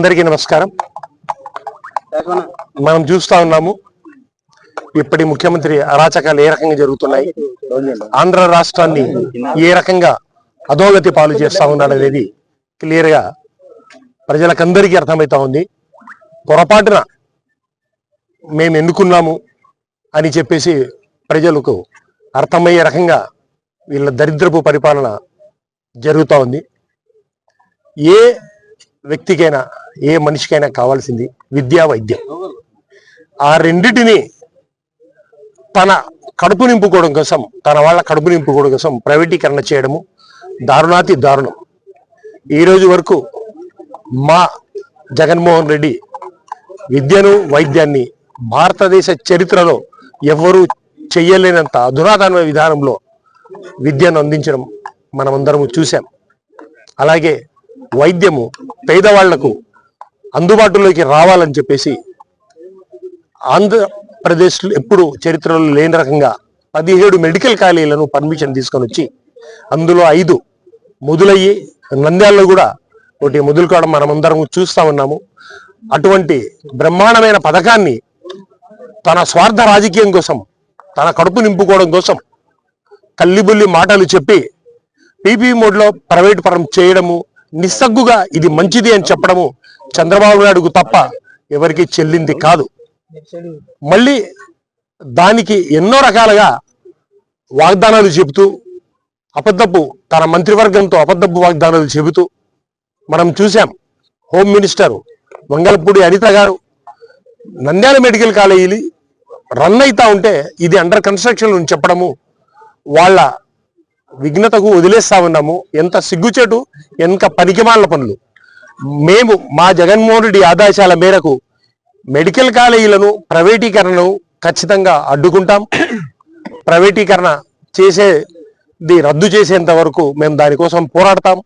అందరికీ నమస్కారం. మనం చూస్తా ఉన్నాము ఇప్పటి ముఖ్యమంత్రి అరాచకాలు ఏ రకంగా జరుగుతున్నాయి ఆంధ్ర రాష్ట్రాన్ని ఏ రకంగా అధోగతి పాలు చేస్తా ఉన్నాడు అనేది క్లియర్గా ప్రజలకందరికీ అర్థమవుతా ఉంది. పొరపాటున మేము ఎన్నుకున్నాము అని చెప్పేసి ప్రజలకు అర్థమయ్యే రకంగా వీళ్ళ దరిద్రపు పరిపాలన జరుగుతూ ఉంది. ఏ వ్యక్తికైనా ఏ మనిషికైనా కావాల్సింది విద్యా వైద్యం. ఆ రెండిటిని తన కడుపు నింపుకోవడం కోసం తన వాళ్ళ కడుపు నింపుకోవడం కోసం ప్రైవేటీకరణ చేయడము దారుణాతి దారుణం. ఈ రోజు వరకు మా జగన్మోహన్ రెడ్డి విద్యను వైద్యాన్ని భారతదేశ చరిత్రలో ఎవరూ చెయ్యలేనంత అధునాతన విధానంలో విద్యను అందించడం మనమందరము చూసాం అలాగే వైద్యము పేదవాళ్ళకు అందుబాటులోకి రావాలని చెప్పేసి ఆంధ్రప్రదేశ్ ఎప్పుడు చరిత్రలో లేని రకంగా పదిహేడు మెడికల్ కాలేజీలను పర్మిషన్ తీసుకొని వచ్చి అందులో ఐదు మొదలయ్యి నంద్యాలలో కూడా ఒకటి మొదలు కావడం మనమందరం చూస్తా ఉన్నాము. అటువంటి బ్రహ్మాండమైన పథకాన్ని తన స్వార్థ రాజకీయం కోసం తన కడుపు నింపుకోవడం కోసం కల్లిబుల్లి మాటలు చెప్పి పీపీ మోడ్లో ప్రైవేట్ పరం చేయడము నిస్సగ్గుగా ఇది మంచిది అని చెప్పడము చంద్రబాబు నాయుడుకు తప్ప ఎవరికి చెల్లింది కాదు. మళ్ళీ దానికి ఎన్నో రకాలుగా వాగ్దానాలు చెబుతూ అబద్ధపు తన మంత్రివర్గంతో అబద్ధపు వాగ్దానాలు చెబుతూ మనం చూసాం హోమ్ మినిస్టర్ వంగలపూడి అనిత గారు నంద్యాల మెడికల్ కాలేజీ రన్ అవుతా ఉంటే ఇది అండర్ కన్స్ట్రక్షన్ చెప్పడము వాళ్ళ విఘ్నతకు వదిలేస్తా ఉన్నాము ఎంత సిగ్గుచేటు ఎంత పనికిమాల పనులు. మేము మా జగన్మోహన్ రెడ్డి ఆదేశాల మేరకు మెడికల్ కాలేజీలను ప్రైవేటీకరణను ఖచ్చితంగా అడ్డుకుంటాం. ప్రైవేటీకరణ చేసేది రద్దు చేసేంత వరకు మేము దానికోసం పోరాడతాం.